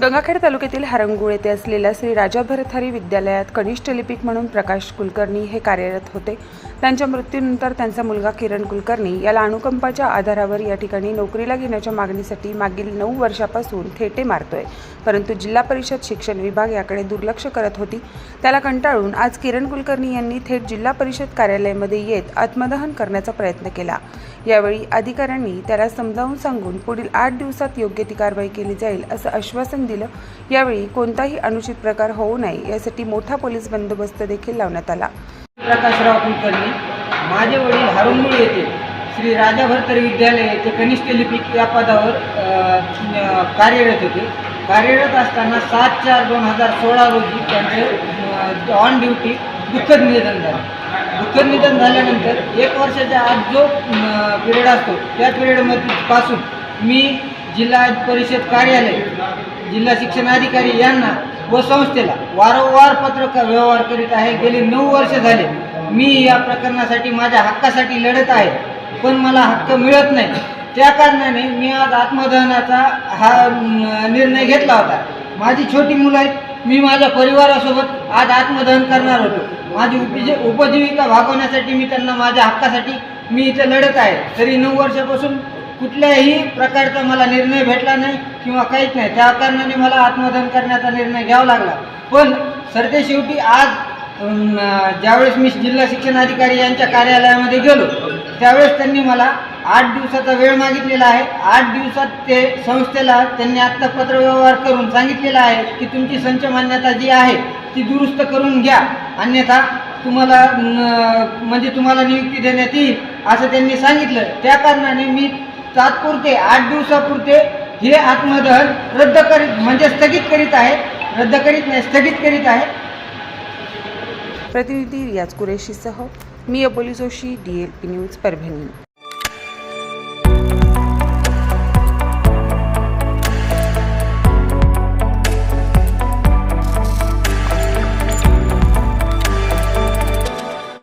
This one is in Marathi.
गंगाखेड तालुक्यातील हरंगुळ येथे असलेल्या श्री राजा भरथारी विद्यालयात कनिष्ठ लिपिक म्हणून प्रकाश कुलकर्णी हे कार्यरत होते. त्यांच्या मृत्यूनंतर त्यांचा मुलगा किरण कुलकर्णी याला अनुकंपाच्या आधारावर या ठिकाणी नोकरीला घेण्याच्या मागणीसाठी मागील नऊ वर्षापासून थेटे मारतोय. परंतु जिल्हा परिषद शिक्षण विभाग याकडे दुर्लक्ष करत होती. त्याला कंटाळून आज किरण कुलकर्णी यांनी थेट जिल्हा परिषद कार्यालयामध्ये येत आत्मदहन करण्याचा प्रयत्न केला. यावेळी अधिकाऱ्यांनी त्याला समजावून सांगून पुढील आठ दिवसात योग्य ती कारवाई केली जाईल असं आश्वासन दिलं. यावेळी कोणताही अनुचित प्रकार होऊ नये यासाठी मोठा पोलीस बंदोबस्त देखील लावण्यात आला. प्रकाशराव कुलकर्णी माझे वडील हरंगुळ येथे श्री राजा भरतरी विद्यालय येथे कनिष्ठ लिपिक या पदावर कार्यरत होते. कार्यरत असताना सात चार दोन हजार सोळा रोजी त्यांचे ऑन ड्युटी दुःखद निधन झालं. दुःखद निधन झाल्यानंतर एक वर्षाच्या आत जो पिरियड असतो त्या पिरियडमध्ये पासून मी जिल्हा परिषद कार्यालय जिल्हा शिक्षण अधिकारी यांना व संस्थेला वारंवार पत्रक व्यवहार करीत आहे. गेले नऊ वर्ष झाले मी या प्रकरणासाठी माझ्या हक्कासाठी लढत आहे पण मला हक्क मिळत नाही. त्या कारणाने मी आज आत्मदहनाचा हा निर्णय घेतला होता. माझी छोटी मुलं आहेत मी माझ्या परिवारासोबत आज आत्मदहन करणार होतो. माझी उपजी उपजीविका भागवण्यासाठी मी त्यांना माझ्या हक्कासाठी मी इथं लढत आहे. तरी नऊ वर्षापासून कुठल्याही प्रकारचा मला निर्णय भेटला नाही किंवा काहीच नाही. त्या कारणाने मला आत्मदहन करण्याचा निर्णय घ्यावा लागला. पण सरते शेवटी आज ज्यावेळेस मी जिल्हा शिक्षण अधिकारी यांच्या कार्यालयामध्ये गेलो त्यावेळेस त्यांनी मला आठ दिवसाचा वेळ मागितलेला आहे. आठ दिवसात ते संस्थेला त्यांनी आत्ता पत्रव्यवहार करून सांगितलेला आहे की तुमची संच मान्यता जी आहे ती दुरुस्त करून घ्या. अन्यथा तुम्हाला म्हणजे तुम्हाला नियुक्ती देण्यात येईल असं त्यांनी सांगितलं. त्या कारणाने मी तात्पुरते आठ दिवसापुरते हे आत्मदहन रद्द करीत म्हणजे स्थगित करीत आहे. रद्द करीत नाही स्थगित करीत आहे. प्रतिनिधी रियाज कुरेशीसह मी Aboli Joshi D L P news Parbhani.